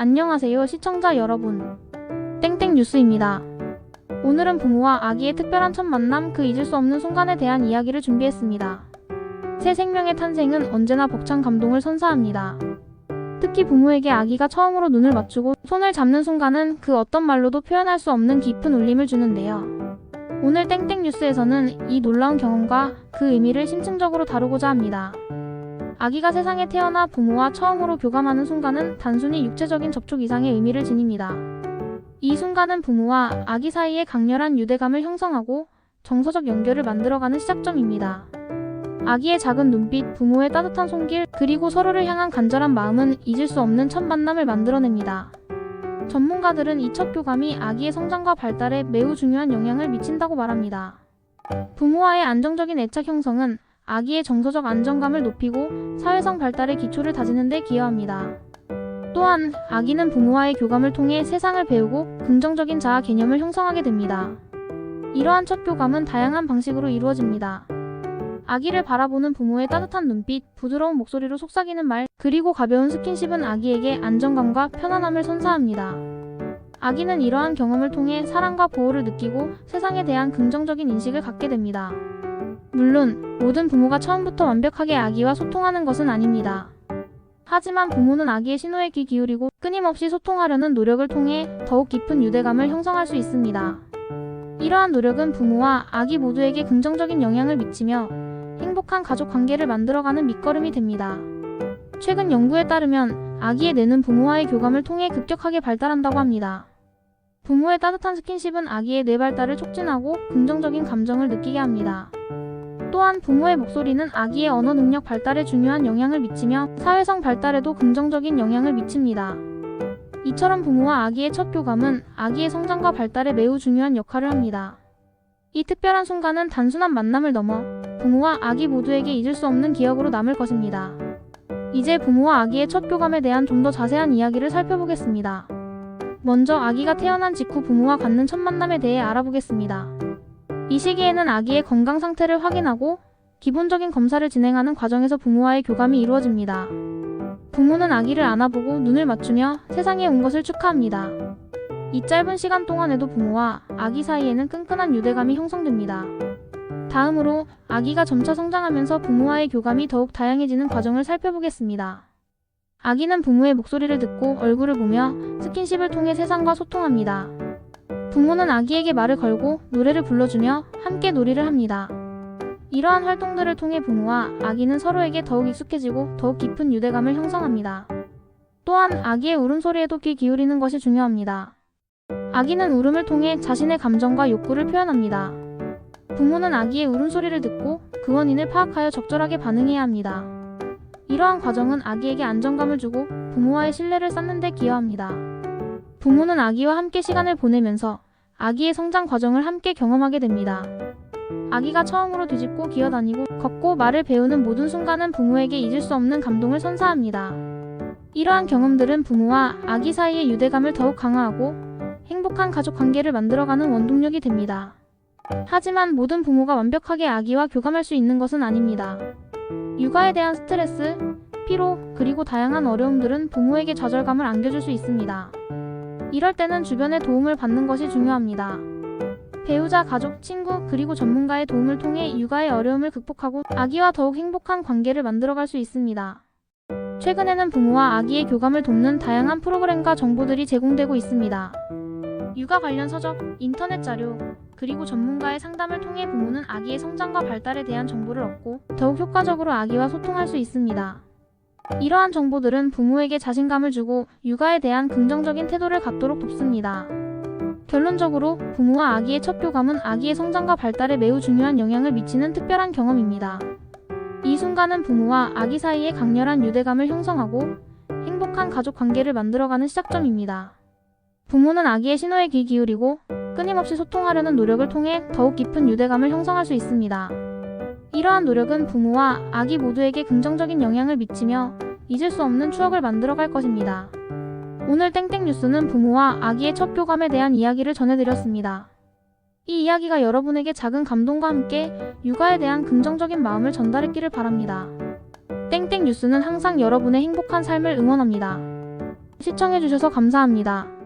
안녕하세요 시청자 여러분. 땡땡 뉴스입니다. 오늘은 부모와 아기의 특별한 첫 만남 그 잊을 수 없는 순간에 대한 이야기를 준비했습니다. 새 생명의 탄생은 언제나 벅찬 감동을 선사합니다. 특히 부모에게 아기가 처음으로 눈을 맞추고 손을 잡는 순간은 그 어떤 말로도 표현할 수 없는 깊은 울림을 주는데요. 오늘 땡땡 뉴스에서는 이 놀라운 경험과 그 의미를 심층적으로 다루고자 합니다. 아기가 세상에 태어나 부모와 처음으로 교감하는 순간은 단순히 육체적인 접촉 이상의 의미를 지닙니다. 이 순간은 부모와 아기 사이의 강렬한 유대감을 형성하고 정서적 연결을 만들어가는 시작점입니다. 아기의 작은 눈빛, 부모의 따뜻한 손길, 그리고 서로를 향한 간절한 마음은 잊을 수 없는 첫 만남을 만들어냅니다. 전문가들은 이 첫 교감이 아기의 성장과 발달에 매우 중요한 영향을 미친다고 말합니다. 부모와의 안정적인 애착 형성은 아기의 정서적 안정감을 높이고 사회성 발달의 기초를 다지는 데 기여합니다. 또한 아기는 부모와의 교감을 통해 세상을 배우고 긍정적인 자아 개념을 형성하게 됩니다. 이러한 첫 교감은 다양한 방식으로 이루어집니다. 아기를 바라보는 부모의 따뜻한 눈빛, 부드러운 목소리로 속삭이는 말, 그리고 가벼운 스킨십은 아기에게 안정감과 편안함을 선사합니다. 아기는 이러한 경험을 통해 사랑과 보호를 느끼고 세상에 대한 긍정적인 인식을 갖게 됩니다. 물론 모든 부모가 처음부터 완벽하게 아기와 소통하는 것은 아닙니다. 하지만 부모는 아기의 신호에 귀 기울이고 끊임없이 소통하려는 노력을 통해 더욱 깊은 유대감을 형성할 수 있습니다. 이러한 노력은 부모와 아기 모두에게 긍정적인 영향을 미치며 행복한 가족 관계를 만들어가는 밑거름이 됩니다. 최근 연구에 따르면 아기의 뇌는 부모와의 교감을 통해 급격하게 발달한다고 합니다. 부모의 따뜻한 스킨십은 아기의 뇌 발달을 촉진하고 긍정적인 감정을 느끼게 합니다. 또한 부모의 목소리는 아기의 언어 능력 발달에 중요한 영향을 미치며 사회성 발달에도 긍정적인 영향을 미칩니다. 이처럼 부모와 아기의 첫 교감은 아기의 성장과 발달에 매우 중요한 역할을 합니다. 이 특별한 순간은 단순한 만남을 넘어 부모와 아기 모두에게 잊을 수 없는 기억으로 남을 것입니다. 이제 부모와 아기의 첫 교감에 대한 좀 더 자세한 이야기를 살펴보겠습니다. 먼저 아기가 태어난 직후 부모와 갖는 첫 만남에 대해 알아보겠습니다. 이 시기에는 아기의 건강 상태를 확인하고 기본적인 검사를 진행하는 과정에서 부모와의 교감이 이루어집니다. 부모는 아기를 안아보고 눈을 맞추며 세상에 온 것을 축하합니다. 이 짧은 시간 동안에도 부모와 아기 사이에는 끈끈한 유대감이 형성됩니다. 다음으로 아기가 점차 성장하면서 부모와의 교감이 더욱 다양해지는 과정을 살펴보겠습니다. 아기는 부모의 목소리를 듣고 얼굴을 보며 스킨십을 통해 세상과 소통합니다. 부모는 아기에게 말을 걸고 노래를 불러주며 함께 놀이를 합니다. 이러한 활동들을 통해 부모와 아기는 서로에게 더욱 익숙해지고 더욱 깊은 유대감을 형성합니다. 또한 아기의 울음소리에도 귀 기울이는 것이 중요합니다. 아기는 울음을 통해 자신의 감정과 욕구를 표현합니다. 부모는 아기의 울음소리를 듣고 그 원인을 파악하여 적절하게 반응해야 합니다. 이러한 과정은 아기에게 안정감을 주고 부모와의 신뢰를 쌓는 데 기여합니다. 부모는 아기와 함께 시간을 보내면서 아기의 성장 과정을 함께 경험하게 됩니다. 아기가 처음으로 뒤집고 기어다니고 걷고 말을 배우는 모든 순간은 부모에게 잊을 수 없는 감동을 선사합니다. 이러한 경험들은 부모와 아기 사이의 유대감을 더욱 강화하고 행복한 가족 관계를 만들어가는 원동력이 됩니다. 하지만 모든 부모가 완벽하게 아기와 교감할 수 있는 것은 아닙니다. 육아에 대한 스트레스, 피로, 그리고 다양한 어려움들은 부모에게 좌절감을 안겨줄 수 있습니다. 이럴 때는 주변의 도움을 받는 것이 중요합니다. 배우자, 가족, 친구, 그리고 전문가의 도움을 통해 육아의 어려움을 극복하고 아기와 더욱 행복한 관계를 만들어갈 수 있습니다. 최근에는 부모와 아기의 교감을 돕는 다양한 프로그램과 정보들이 제공되고 있습니다. 육아 관련 서적, 인터넷 자료, 그리고 전문가의 상담을 통해 부모는 아기의 성장과 발달에 대한 정보를 얻고 더욱 효과적으로 아기와 소통할 수 있습니다. 이러한 정보들은 부모에게 자신감을 주고 육아에 대한 긍정적인 태도를 갖도록 돕습니다. 결론적으로 부모와 아기의 첫 교감은 아기의 성장과 발달에 매우 중요한 영향을 미치는 특별한 경험입니다. 이 순간은 부모와 아기 사이의 강렬한 유대감을 형성하고 행복한 가족 관계를 만들어가는 시작점입니다. 부모는 아기의 신호에 귀 기울이고 끊임없이 소통하려는 노력을 통해 더욱 깊은 유대감을 형성할 수 있습니다. 이러한 노력은 부모와 아기 모두에게 긍정적인 영향을 미치며 잊을 수 없는 추억을 만들어 갈 것입니다. 오늘 땡땡 뉴스는 부모와 아기의 첫 교감에 대한 이야기를 전해드렸습니다. 이 이야기가 여러분에게 작은 감동과 함께 육아에 대한 긍정적인 마음을 전달했기를 바랍니다. 땡땡 뉴스는 항상 여러분의 행복한 삶을 응원합니다. 시청해주셔서 감사합니다.